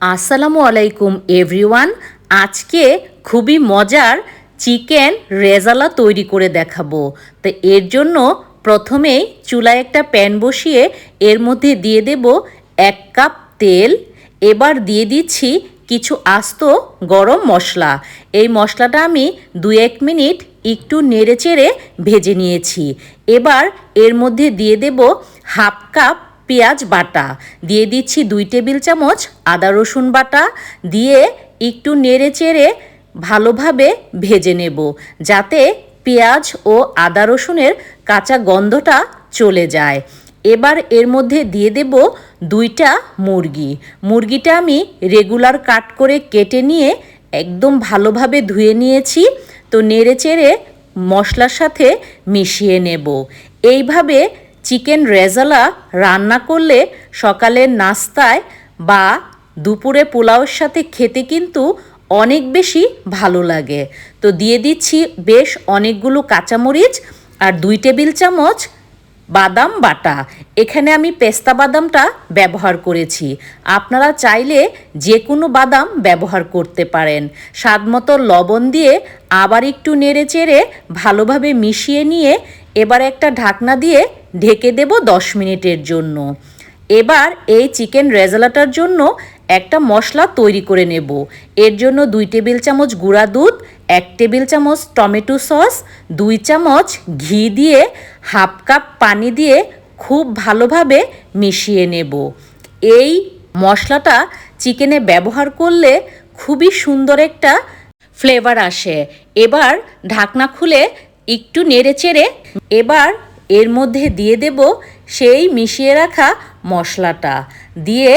আসসালামু আলাইকুম এভরিওয়ান আজকে খুবই মজার চিকেন রেজালা তৈরি করে দেখাবো। তো এর জন্য প্রথমেই চুলায় একটা প্যান বসিয়ে এর মধ্যে দিয়ে দেব এক কাপ তেল। এবার দিয়ে দিচ্ছি কিছু আস্ত গরম মশলা। এই মশলাটা আমি দু এক মিনিট একটু নেড়ে চেড়ে ভেজে নিয়েছি। এবার এর মধ্যে দিয়ে দেব হাফ কাপ পেঁয়াজ বাটা। দিয়ে দিচ্ছি দুই টেবিল চামচ আদা রসুন বাটা। দিয়ে একটু নেড়ে চেড়ে ভালোভাবে ভেজে নেব, যাতে পেঁয়াজ ও আদা রসুনের কাঁচা গন্ধটা চলে যায়। এবার এর মধ্যে দিয়ে দেব দুইটা মুরগি। মুরগিটা আমি রেগুলার কাট করে কেটে নিয়ে একদম ভালোভাবে ধুয়ে নিয়েছি। তো নেড়ে চেড়ে মশলার সাথে মিশিয়ে নেব। এইভাবে চিকেন রেজালা রান্না করলে সকালের নাস্তায় বা দুপুরে পোলাওয়ের সাথে খেতে কিন্তু অনেক বেশি ভালো লাগে। তো দিয়ে দিচ্ছি বেশ অনেকগুলো কাঁচামরিচ আর দুই টেবিল চামচ বাদাম বাটা। এখানে আমি পেস্তা বাদামটা ব্যবহার করেছি। আপনারা চাইলে যে কোনো বাদাম ব্যবহার করতে পারেন। স্বাদ মতো লবণ দিয়ে আবার একটু নেড়ে চেড়ে ভালোভাবে মিশিয়ে নিয়ে এবার একটা ঢাকনা দিয়ে ঢেকে দেব দশ মিনিটের জন্য। এবার এই চিকেন রেজালাটার জন্য একটা মশলা তৈরি করে নেব। এর জন্য দুই টেবিল চামচ গুঁড়া দুধ, এক টেবিল চামচ টমেটো সস, দুই চামচ ঘি দিয়ে হাফ কাপ পানি দিয়ে খুব ভালোভাবে মিশিয়ে নেব। এই মশলাটা চিকেনে ব্যবহার করলে খুবই সুন্দর একটা ফ্লেভার আসে। এবার ঢাকনা খুলে একটু নেড়ে চেড়ে এবার এর মধ্যে দিয়ে দেব সেই মিশিয়ে রাখা মশলাটা। দিয়ে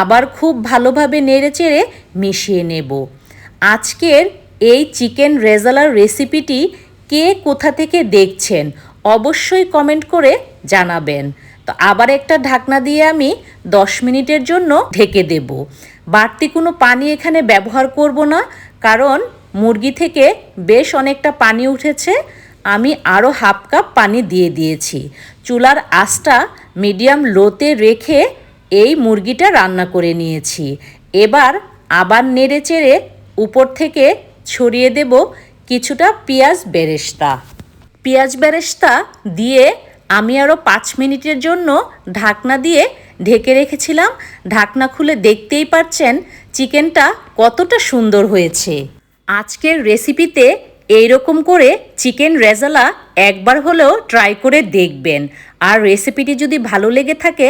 আবার খুব ভালোভাবে নেড়ে চেড়ে মিশিয়ে নেব। আজকের এই চিকেন রেজালার রেসিপিটি কে কোথা থেকে দেখছেন অবশ্যই কমেন্ট করে জানাবেন। তো আবার একটা ঢাকনা দিয়ে আমি দশ মিনিটের জন্য ঢেকে দেব। বাড়তি কোনো পানি এখানে ব্যবহার করব না, কারণ মুরগি থেকে বেশ অনেকটা পানি উঠেছে। আমি আরও হাফ কাপ পানি দিয়ে দিয়েছি। চুলার আঁচটা মিডিয়াম লোতে রেখে এই মুরগিটা রান্না করে নিয়েছি। এবার আবার নেড়ে চেড়ে উপর থেকে ছড়িয়ে দেব কিছুটা পেঁয়াজ বেরেস্তা। পেঁয়াজ বেরেস্তা দিয়ে আমি আরও পাঁচ মিনিটের জন্য ঢাকনা দিয়ে ঢেকে রেখেছিলাম। ঢাকনা খুলে দেখতেই পাচ্ছেন চিকেনটা কতটা সুন্দর হয়েছে। আজকের রেসিপিতে এইরকম করে চিকেন রেজালা একবার হলেও ট্রাই করে দেখবেন। আর রেসিপিটি যদি ভালো লেগে থাকে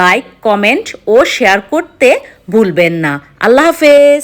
লাইক কমেন্ট ও শেয়ার করতে ভুলবেন না। আল্লাহ হাফেজ!